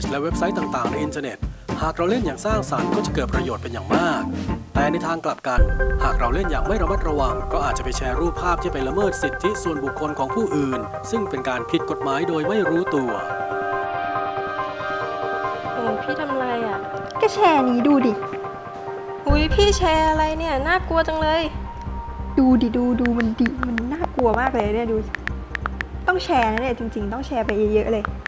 จและเว็บไซต์ต่างๆ ในอินเทอร์เน็ต หากเราเล่นอย่างสร้างสรรค์ก็จะเกิดประโยชน์เป็นอย่างมาก แต่ในทางกลับกัน หากเราเล่นอย่างไม่ระมัดระวัง ก็อาจจะไปแชร์รูปภาพที่ไปละเมิดสิทธิส่วนบุคคลของผู้อื่น ซึ่งเป็นการผิดกฎหมายโดยไม่รู้ตัวโอ้พี่ทำอะไรอะก็แชร์นี้ดูดิอุ้ยพี่แชร์อะไรเนี่ย น่ากลัวจังเลย ดูดิดูดูมันดิมันน่ากลัวมากเลยเนี่ยดู ต้องแชร์นะเนี่ยจริง ๆ ต้องแชร์ไปเยอะๆเลยห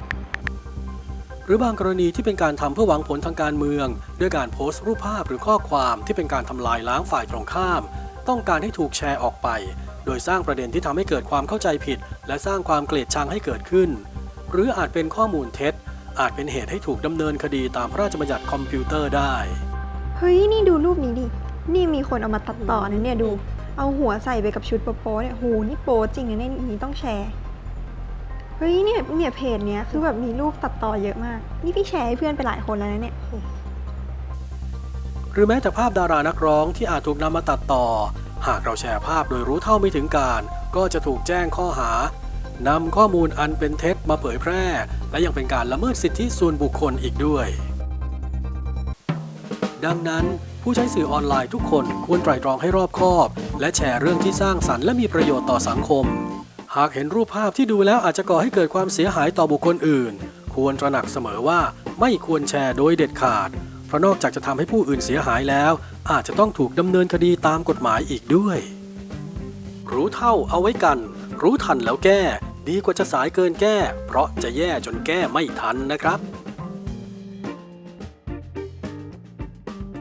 รือบางกรณีที่เป็นการทำเพื่อหวังผลทางการเมือง ด้วยการโพสต์รูปภาพหรือข้อความที่เป็นการทำลายล้างฝ่ายตรงข้าม ต้องการให้ถูกแชร์ออกไป โดยสร้างประเด็นที่ทำให้เกิดความเข้าใจผิด และสร้างความเกลียดชังให้เกิดขึ้น หรืออาจเป็นข้อมูลเท็จ อาจเป็นเหตุให้ถูกดำเนินคดีตามพระราชบัญญัติคอมพิวเตอร์ได้ เฮ้ยนี่ดูรูปนี้ดิ นี่มีคนเอามาตัดต่อนะเนี่ยดู เอาหัวใส่ไปกับชุดโป๊ะเนี่ยโหนี่โป๊จริงนะเนี่ยนี่ต้องแชร์ เฮ้ยเนี่ยเนี่ยเพจเนี้ยคือแบบมีรูปตัดต่อเยอะมาก นี่พี่แชร์ให้เพื่อนไปหลายคนแล้วนะเนี่ย หรือแม้แต่ภาพดารานักร้องที่อาจถูกนำมาตัดต่อ หากเราแชร์ภาพโดยรู้เท่าไม่ถึงการ ก็จะถูกแจ้งข้อหานำข้อมูลอันเป็นเท็จมาเผยแพร่ และยังเป็นการละเมิดสิทธิส่วนบุคคลอีกด้วย ดังนั้นผู้ใช้สื่อออนไลน์ทุกคนควรไตร่ตรองให้รอบคอบ และแชร์เรื่องที่สร้างสรรค์และมีประโยชน์ต่อสังคม หากเห็นรูปภาพที่ดูแล้วอาจจะก่อให้เกิดความเสียหายต่อบุคคลอื่น ควรตระหนักเสมอว่าไม่ควรแชร์โดยเด็ดขาด เพราะนอกจากจะทำให้ผู้อื่นเสียหายแล้ว อาจจะต้องถูกดำเนินคดีตามกฎหมายอีกด้วย รู้เท่าเอาไว้กัน รู้ทันแล้วแก้ ดีกว่าจะสายเกินแก้ เพราะจะแย่จนแก้ไม่ทันนะครับ